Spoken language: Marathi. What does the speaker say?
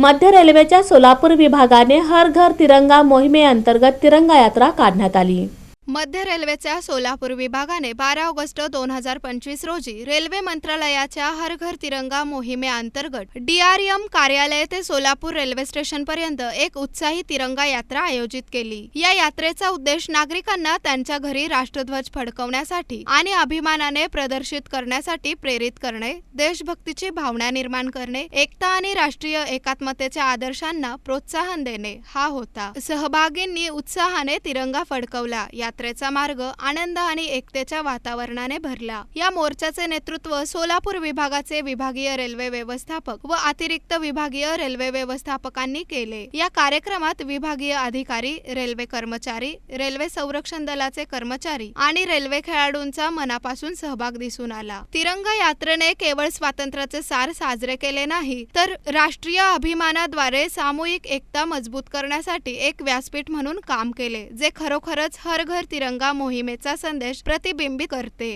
मध्य रेल्वेच्या सोलापूर विभागाने हर घर तिरंगा मोहिमेअंतर्गत तिरंगा यात्रा काढण्यात आली. मध्य रेल्वेच्या सोलापूर विभागाने बारा ऑगस्ट दोन हजार पंचवीस रोजी रेल्वे मंत्रालयाच्या हर घर तिरंगा मोहिमेअंतर्गत डीआरएम कार्यालय ते सोलापूर रेल्वे स्टेशन पर्यंत एक उत्साही तिरंगा यात्रा आयोजित केली. या यात्रेचा उद्देश नागरिकांना त्यांच्या घरी राष्ट्रध्वज फडकवण्यासाठी आणि अभिमानाने प्रदर्शित करण्यासाठी प्रेरित करणे देशभक्तीची भावना निर्माण करणे एकता आणि राष्ट्रीय एकात्मतेच्या आदर्शांना प्रोत्साहन देणे हा होता. सहभागींनी उत्साहाने तिरंगा फडकवला. यात्रेचा मार्ग आनंद आणि एकतेच्या वातावरणाने भरला. या मोर्चाचे नेतृत्व सोलापूर विभागाचे विभागीय रेल्वे व्यवस्थापक व अतिरिक्त विभागीय रेल्वे व्यवस्थापकांनी केले. या कार्यक्रमात विभागीय अधिकारी रेल्वे कर्मचारी रेल्वे संरक्षण दलाचे कर्मचारी आणि रेल्वे खेळाडूंचा मनापासून सहभाग दिसून आला. तिरंगा यात्रेने केवळ स्वातंत्र्याचे सार साजरे केले नाही तर राष्ट्रीय अभिमानाद्वारे सामूहिक एकता मजबूत करण्यासाठी एक व्यासपीठ म्हणून काम केले जे खरोखरच हर घर तिरंगा मोहिमेचा संदेश प्रतिबिंबित करते.